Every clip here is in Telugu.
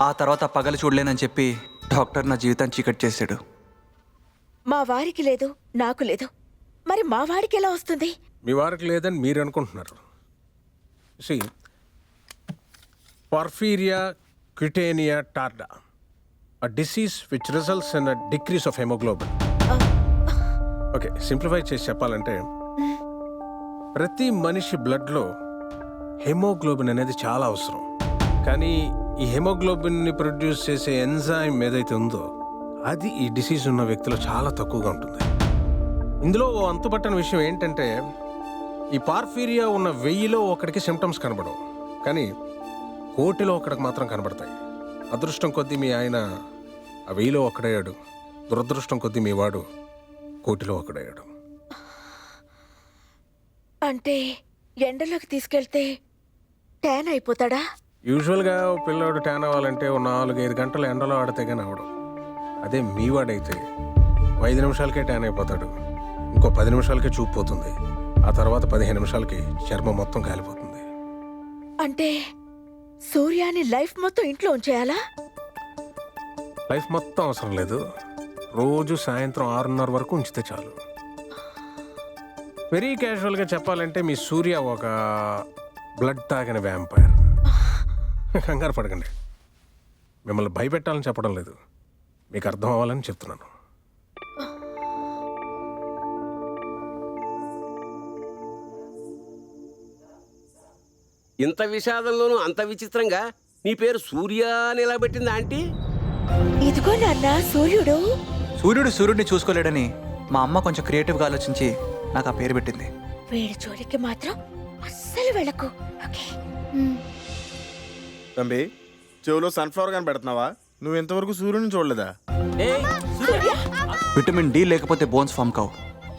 ఆ తర్వాత పగలు చూడలేనని చెప్పి డాక్టర్ నా జీవితాన్ని చీకటి చేశాడు. మా వారికి లేదు నాకు లేదు. మరి మా వాడికి ఎలా వస్తుంది? మీ వారికి లేదని మీరు అనుకుంటున్నారు. See porphyria cutanea tarda a disease which results in a decrease of haemoglobin okay simplify చేసి చెప్పాలంటే ప్రతి మనిషి బ్లడ్లో హెమోగ్లోబిన్ అనేది చాలా అవసరం. కానీ ఈ హెమోగ్లోబిన్ని ప్రొడ్యూస్ చేసే ఎంజైమ్ ఏదైతే ఉందో అది ఈ డిసీజ్ ఉన్న వ్యక్తిలో చాలా తక్కువగా ఉంటుంది. ఇందులో ఓ అంతుపట్టని విషయం ఏంటంటే ఈ పార్ఫీరియా ఉన్న వెయ్యిలో ఒకడికి సిమ్టమ్స్ కనబడవు. కానీ కోటిలో ఒకడికి మాత్రం కనబడతాయి. అదృష్టం కొద్దీ మీ ఆయన ఆ వెయ్యిలో ఒకడయ్యాడు దురదృష్టం కొద్దీ మీ వాడు కోటిలో ఒకడయ్యాడు. అంటే ఎండలోకి తీసుకెళ్తే ట్యాన్ అయిపోతాడా? యూజువల్గా ఓ పిల్లోడు ట్యాన్ అవ్వాలంటే ఓ నాలుగైదు గంటలు ఎండలో ఆడితే కానీ అవడం అదే మీ వాడైతే ఐదు నిమిషాలకే ట్యాన్ అయిపోతాడు. ఇంకో పది నిమిషాలకే చూపు పోతుంది. ఆ తర్వాత పదిహేను నిమిషాలకి చర్మం మొత్తం కాలిపోతుంది. అంటే సూర్యాని లైఫ్ మొత్తం ఇంట్లో ఉంచేయాలా? లైఫ్ మొత్తం అవసరం లేదు. రోజు సాయంత్రం ఆరున్నర వరకు ఉంచితే చాలు. వెరీ క్యాజువల్గా చెప్పాలంటే మీ సూర్య ఒక బ్లడ్ తాగిన వ్యాంపైర్ కంగారు పడకండి. మిమ్మల్ని భయపెట్టాలని చెప్పడం లేదు. మీకు అర్థం అవ్వాలని చెప్తున్నాను. ఇంత విషాదంలోనూ అంత విచిత్రంగా నీ పేరు సూర్య అని ఎలా పెట్టింది ఆంటీ? ఇదిగో నాన్న సూర్యుడు. సూర్యుడు సూర్యుడిని చూసుకోలేడని మా అమ్మ కొంచెం క్రియేటివ్గా ఆలోచించి నాకు ఆ పేరు పెట్టింది. వీడి జోలికి మాత్రం అస్సలు వెళ్ళకు. ఓకే. తంబి చెవులో సన్ఫ్లవర్ కానీ పెడుతున్నావా నువ్వు ఇంతవరకు సూర్యుని చూడలేదా? విటమిన్ డి లేకపోతే బోన్స్ ఫామ్ కావు.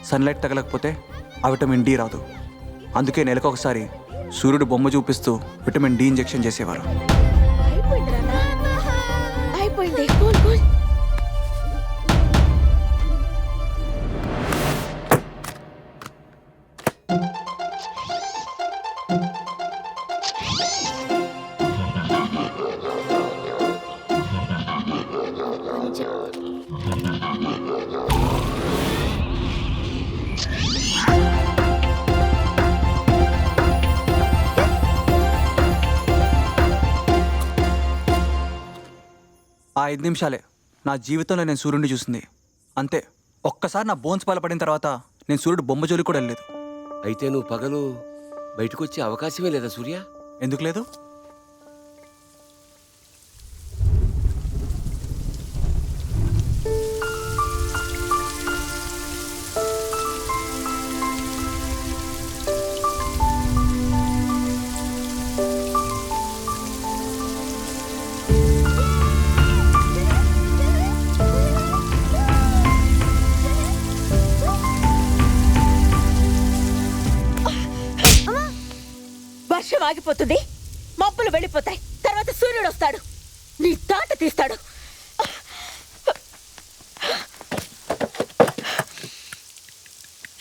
సన్లైట్ తగలకపోతే ఆ విటమిన్ డి రాదు. అందుకే నెలకు ఒకసారి సూర్యుడు బొమ్మ చూపిస్తూ విటమిన్ డి ఇంజెక్షన్ చేసేవారు. ఐదు నిమిషాలే. నా జీవితంలో నేను సూర్యుడిని చూసింది. అంతే. ఒక్కసారి నా బోన్స్ బలపడిన తర్వాత నేను సూర్యుడు బొమ్మ జోలికి కూడా వెళ్ళలేదు. అయితే నువ్వు పగలు బయటకు వచ్చే అవకాశమే లేదా సూర్య? ఎందుకు లేదు? ఆగిపోతుంది. మబ్బులు వెళ్ళిపోతాయి. తర్వాత సూర్యుడు వస్తాడు. నీ తాట తీస్తాడు.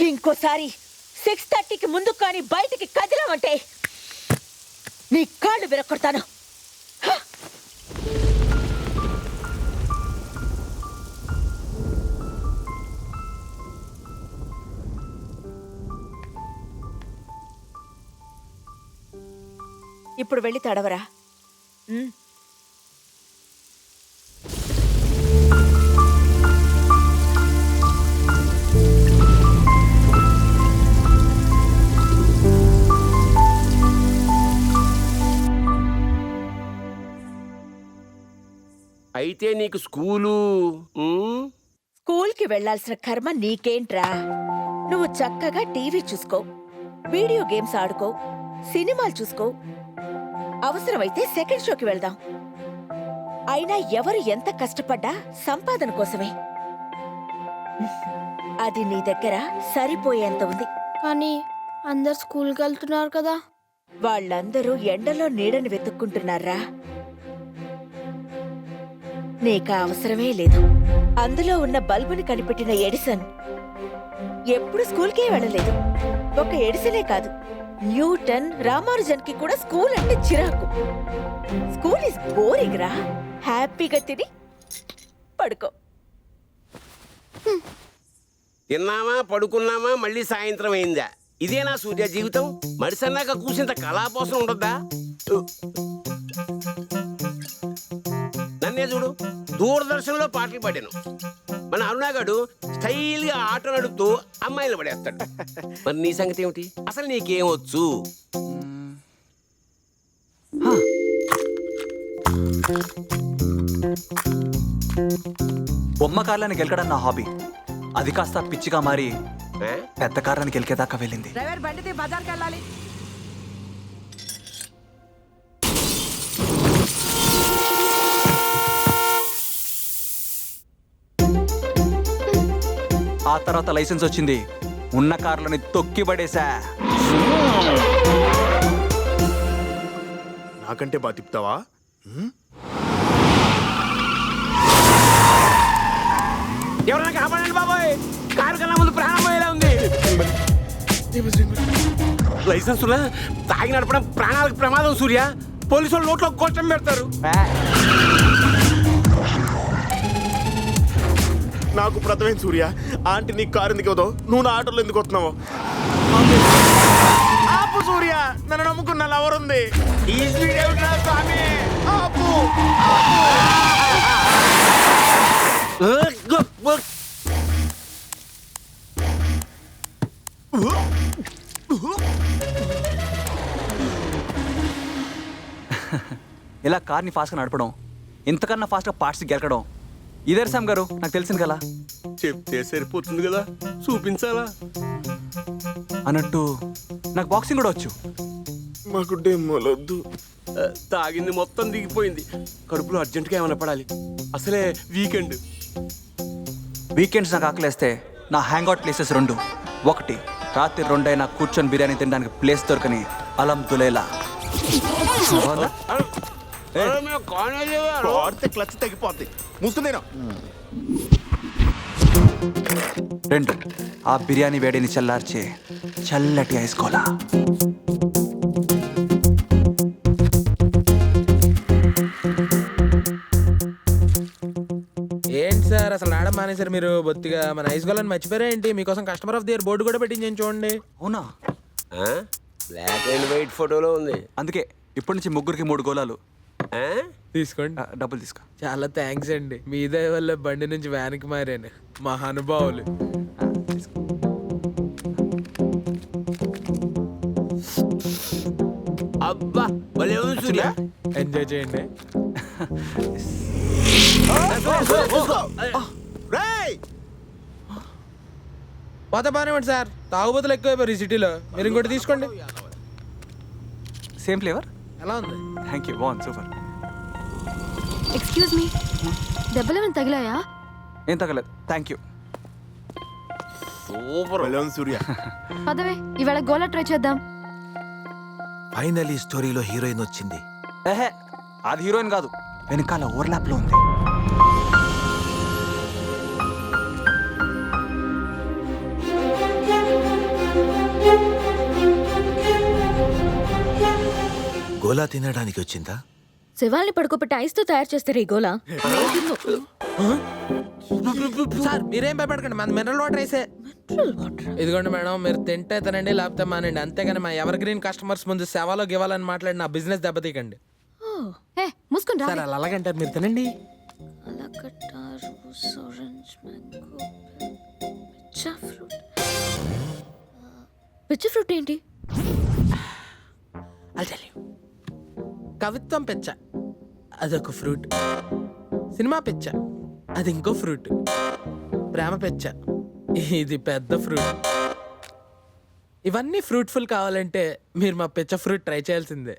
ఇంకోసారి సిక్స్ థర్టీకి ముందు కానీ బయటికి కదిలామంటే నీ కాళ్ళు విరక్కొడతాను ఇప్పుడు వెళ్ళి తడవరా. అయితే నీకు స్కూలు స్కూల్కి వెళ్ళాల్సిన కర్మ నీకేంట్రా? నువ్వు చక్కగా టీవీ చూసుకో వీడియో గేమ్స్ ఆడుకో సినిమాలు చూసుకో. అవసరమైతే సెకండ్ షోకి వెళ్దాం. అయినా ఎవరు ఎంత కష్టపడ్డా సంపాదన కోసమే. అది నీ దగ్గర సరిపోయేంత ఉంది. కానీ అందరు స్కూల్కి వెళ్తున్నారు కదా. వాళ్ళందరూ ఎండలో నీడని వెతుక్కుంటున్నారా? నీకా అవసరమే లేదు. అందులో ఉన్న బల్బుని కనిపెట్టిన ఎడిసన్. ఎప్పుడు స్కూల్కే వెళ్ళలేదు. ఒక ఎడిసనే కాదు. న్యూటన్ రామానుజన్కి కూడా స్కూల్ అంటే చిరాకు. స్కూల్ ఇస్ బోరింగ్ రా. హ్యాపీగా తిని పడుకో. తిన్నామా పడుకున్నామా మళ్ళీ సాయంత్రం అయిందా? ఇదేనా సూర్య జీవితం? మడిసన్నాక కూసింత కళాపోసం ఉండొద్దా నన్నే చూడు. దూరదర్శన్లో పాటలు పాడాను. మన అరుణాగాడు స్టైల్గా ఆటో నడుపుతూ అమ్మాయిలు పడేస్తాడు. మరి నీ సంగతి ఏమిటి? అసలు నీకేమొచ్చు? బొమ్మ కార్లని గెలకడం నా హాబీ. అది కాస్త పిచ్చిగా మారి? పెద్ద కార్లని గెలికేదాకా వెళ్ళింది. డ్రైవర్ బండిది బజార్కి వెళ్ళాలి ఆ తర్వాత లైసెన్స్ వచ్చింది. ఉన్న కార్లని తొక్కి పడేసా నాకంటే బాగా తిప్పుతావా? ఎవరైనా కాపాడండి బాబాయ్. కారు కన్నా ముందు ప్రాణం పోయేలా ఉంది. లైసెన్స్ ఉన్నా తాగి నడపడం ప్రాణాలకు ప్రమాదం సూర్య. పోలీసు వాళ్ళు నోట్లో కోటం పెడతారు. నాకు ప్రథమైన సూర్య. ఆంటీ నీకు కారు ఎందుకు ఇవ్వదో? నువ్వు నా ఆటోలో ఎందుకు వస్తున్నావు? ఆపు సూర్య. నన్ను నమ్ముకున్న లవర్ ఉంది. ఆపు ఇలా కార్ని ఫాస్ట్గా నడపడం ఇంతకన్నా ఫాస్ట్గా పార్ట్స్ గెలకడం ఇదే సామ్ గారు నాకు తెలిసింది కదా చెప్తే సరిపోతుంది కదా చూపించాలా అన్నట్టు నాకు బాక్సింగ్ కూడా వచ్చు మాకు డెమ్మలొద్దు తాగింది మొత్తం దిగిపోయింది కడుపులో అర్జెంటుగా ఏమైనా పడాలి అసలే వీకెండ్ వీకెండ్స్ నాకు ఆకలేస్తే నా హ్యాంగ్ అవుట్ ప్లేసెస్ రెండు ఒకటి రాత్రి రెండైనా కూర్చొని బిర్యానీ తినడానికి ప్లేస్ దొరకని అలం దులేలా క్లచ్ తగ్గిపోద్ది ముస్తుందేనా రెండు. ఆ బిర్యానీ వేడిని చల్లార్చే చల్లటి ఐస్ కోలా. ఏంటి సార్? అసలు రావడం మానేశారు మీరు? బొత్తిగా మన ఐస్ గోళని మర్చిపోయారా ఏంటి? మీకోసం customer of the year board కూడా పెట్టించాను చూడండి. అవునా? బ్లాక్ అండ్ వైట్ ఫోటోలో ఉంది. అందుకే ఇప్పటి నుంచి ముగ్గురికి మూడు గోళాలు ఆ? తీసుకోండి. డబ్బులు తీసుకో. చాలా థ్యాంక్స్ అండి. మీ దయ వల్ల బండి నుంచి వ్యాన్కి మారాను. మహానుభావులు. అబ్బా భలే ఉంది సూర్య. ఎంజాయ్ చేయండి. పోతే బాగానే సార్. తాగుబోతులు ఎక్కువైపోయారు ఈ సిటీలో మీరు ఇంకోటి తీసుకోండి. సేమ్ ఫ్లేవర్ ఎలా ఉంది? థ్యాంక్ యూ బాగుంది. సూపర్ ఎక్స్క్యూజ్ మీ దెబ్బలు ఏమైనా తగిలాయా? ఏం తగలేదు. థ్యాంక్ యూ సూపర్ ఉంది సూర్య. పదవే ఇవాళ గోలా ట్రై చేద్దాం. ఫైనలీ స్టోరీలో హీరోయిన్ వచ్చింది. ఏహే అది హీరోయిన్ కాదు. వెనకాల ఓవర్లాప్లో ఉంది. గోలా తినడానికి వచ్చిందా? శివాల్ని పడుకోబెట్టి ఐస్తో తయారు చేస్తారు ఈ గోలా. సార్ మీరేం భయపడకండి మన మినరల్ వాటర్ వేసే. ఇదిగోండి మేడం మీరు తింటే తినండి లేకపోతే మానండి. అంతేగాని మా ఎవర్ గ్రీన్ కస్టమర్స్ ముందు సేవలో గివ్వాలని మాట్లాడి నా బిజినెస్ దెబ్బతీయకండి. ఏ మూసుకుని రా. సార్ అలా అలాగంటారు మీరు తినండి. పిచ్చి ఫ్రూట్ ఏంటి? కవిత్వం పెచ్చ అదొక ఫ్రూట్. సినిమా పెచ్చ అది ఇంకో ఫ్రూట్. ప్రేమ పెచ్చ ఇది పెద్ద ఫ్రూట్. ఇవన్నీ ఫ్రూట్ఫుల్ కావాలంటే మీరు మా పెచ్చ ఫ్రూట్ ట్రై చేయాల్సిందే.